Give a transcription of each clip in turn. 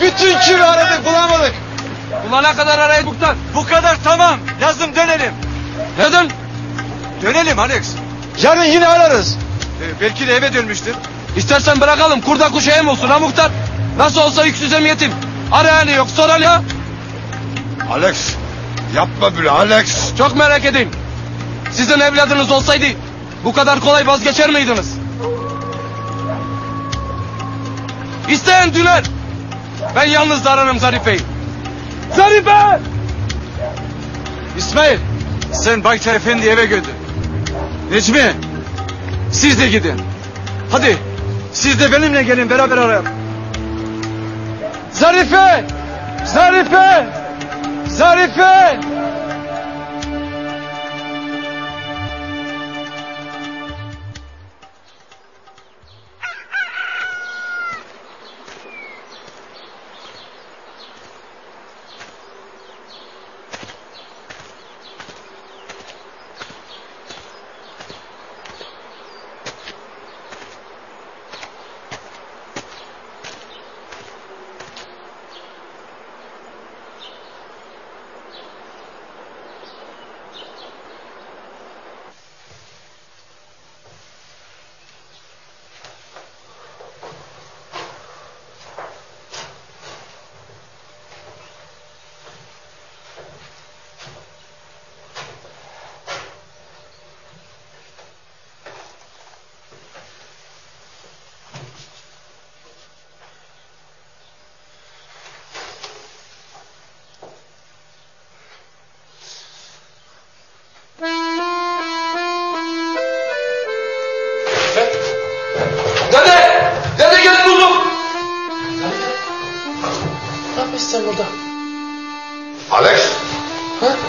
Bütün köyü aradık bulamadık. Bulana kadar arayın muhtar. Bu kadar tamam. Lazım dönelim. Neden? Dönelim Alex. Yarın yine ararız. Ee, belki de eve dönmüştür. İstersen bırakalım kurda kuşa yem olsun ha muhtar. Nasıl olsa yüksüz emniyetim. Arayanı yok soran ya. Alex. Yapma böyle Alex. Çok merak edeyim. Sizin evladınız olsaydı bu kadar kolay vazgeçer miydiniz? İsteyen düner. Ben yalnız ararım Zarife'yi. Zarife! İsmail sen Baytar Efendi eve götür. Necmi siz de gidin. Hadi siz de benimle gelin beraber arayalım. Zarife! Zarife! Zarife!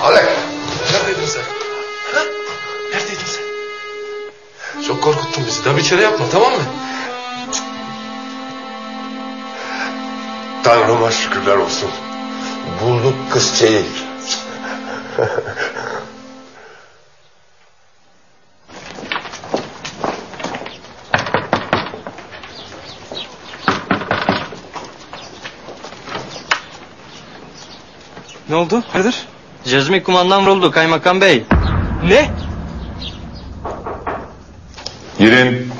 Alex. Neredeydin sen? Ha? Neredeydin sen? Çok korkuttun bizi. Daha bir kere yapma tamam mı? Tanrıma şükürler olsun. Bulduk kızçeyi. Ne oldu? Nedir? Cezmi kumandan vuruldu kaymakam bey. Ne? Girin.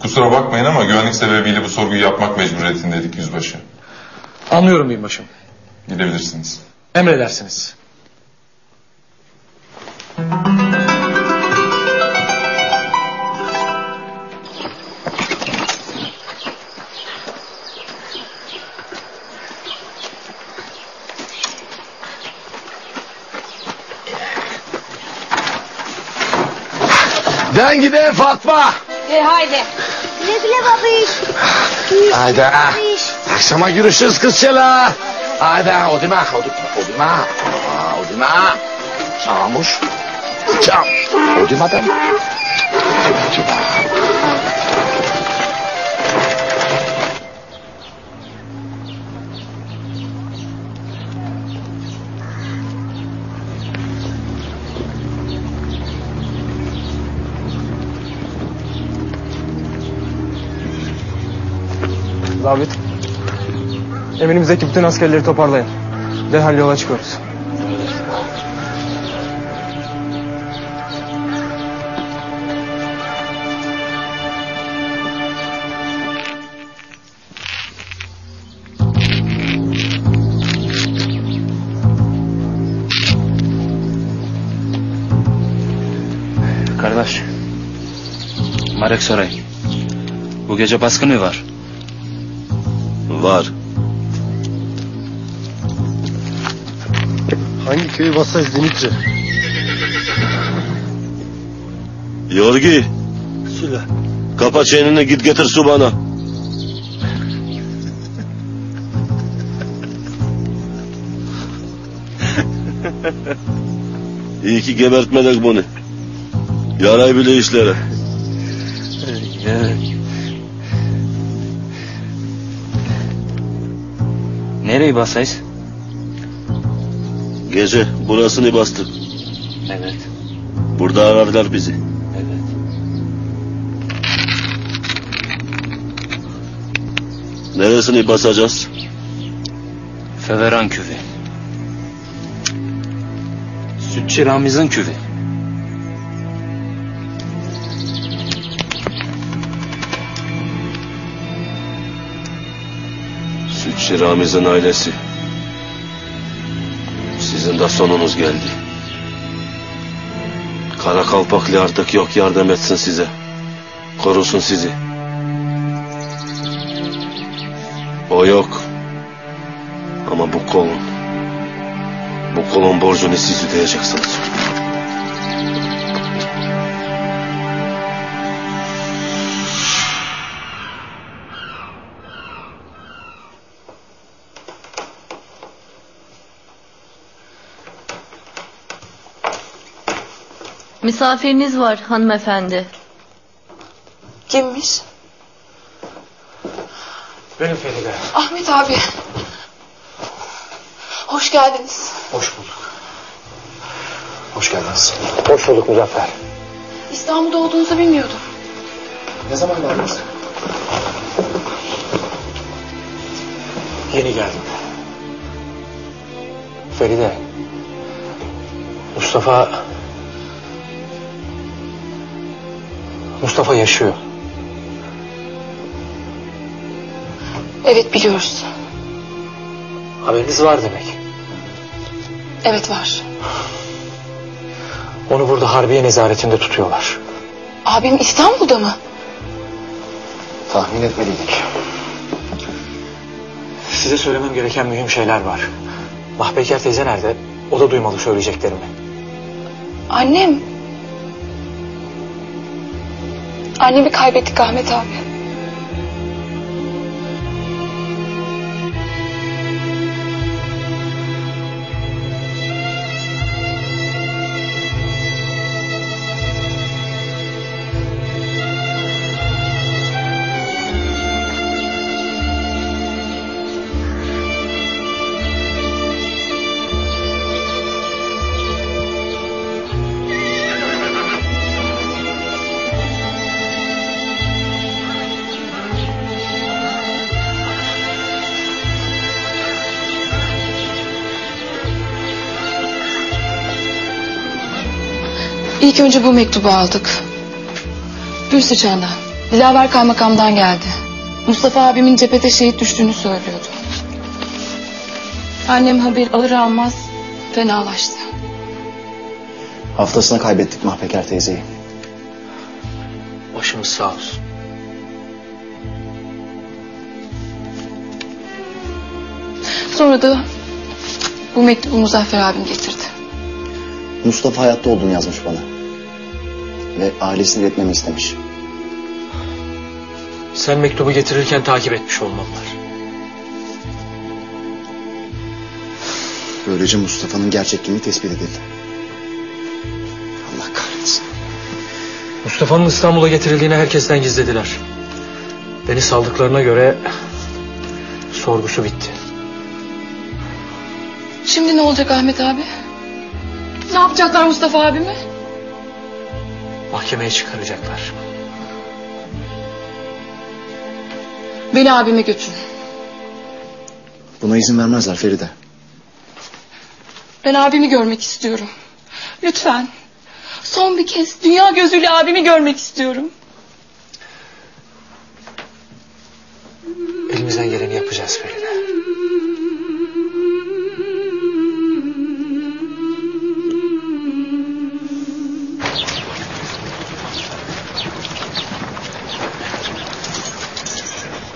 Kusura bakmayın ama güvenlik sebebiyle bu sorguyu yapmak mecburiyetindeydik yüzbaşı. Anlıyorum binbaşım. Gidebilirsiniz. Emredersiniz. Den gidelim Fatma. E haydi. Güle güle babiş. Haydi. Akşama görüşürüz kızçeler. Haydi odima, odima, odima. Aa, Odima. Çamuş. Çam. Odima da mı? Odima. Zabit. Emrimizdeki bütün askerleri toparlayın. Derhal yola çıkıyoruz. Kardeş. Marek Saray. Bu gece baskın mı var? Var. Hangi köyü basacağız Dimitri? Yorgi. Söyle. Kapa çeneni git getir su bana. İyi ki gebertmedik bunu. Yaray bile işlere. Nereyi basayız? Gece burasını bastık. Evet. Burada aradılar bizi. Evet. Neresini basacağız? Feveran küvi. Sütçü Ramiz'in küvi. Sütçü Ramiz'in ailesi. Sizin de sonunuz geldi. Kara kalpaklı artık yok yardım etsin size. Korusun sizi. O yok. Ama bu kolun. Bu kolun borcunu siz ödeyeceksiniz. Misafiriniz var hanımefendi. Kimmiş? Benim Feride. Ahmet abi. Hoş geldiniz. Hoş bulduk. Hoş geldiniz. Hoş bulduk Muzaffer. İstanbul'da olduğunuzu bilmiyordum. Ne zaman geldiniz? Yeni geldim. Feride. Mustafa... Mustafa yaşıyor. Evet biliyoruz. Haberiniz var demek. Evet var. Onu burada Harbiye nezaretinde tutuyorlar. Abim İstanbul'da mı? Tahmin etmeliydik. Size söylemem gereken mühim şeyler var. Mahpeker teyze nerede? O da duymalı söyleyeceklerimi. Annem. Annemi kaybettik Ahmet abi. İlk önce bu mektubu aldık. Gül sıçandan. Dilaver kaymakamdan geldi. Mustafa abimin cephete şehit düştüğünü söylüyordu. Annem haber alır almaz fenalaştı. Haftasına kaybettik Mahpeker teyzeyi. Başımız sağ olsun. Sonra da bu mektubu Muzaffer abim getirdi. Mustafa hayatta olduğunu yazmış bana. Ve ailesini iletmemi istemiş. Sen mektubu getirirken takip etmiş olmalılar. Böylece Mustafa'nın gerçek kimliği tespit edildi. Allah kahretsin. Mustafa'nın İstanbul'a getirildiğini herkesten gizlediler. Beni saldıklarına göre sorgusu bitti. Şimdi ne olacak Ahmet abi? Ne yapacaklar Mustafa abimi? Mahkemeye çıkaracaklar. Beni abime götürün. Buna izin vermezler Feride. Ben abimi görmek istiyorum. Lütfen. Son bir kez dünya gözüyle abimi görmek istiyorum. Elimizden geleni yapacağız Feride.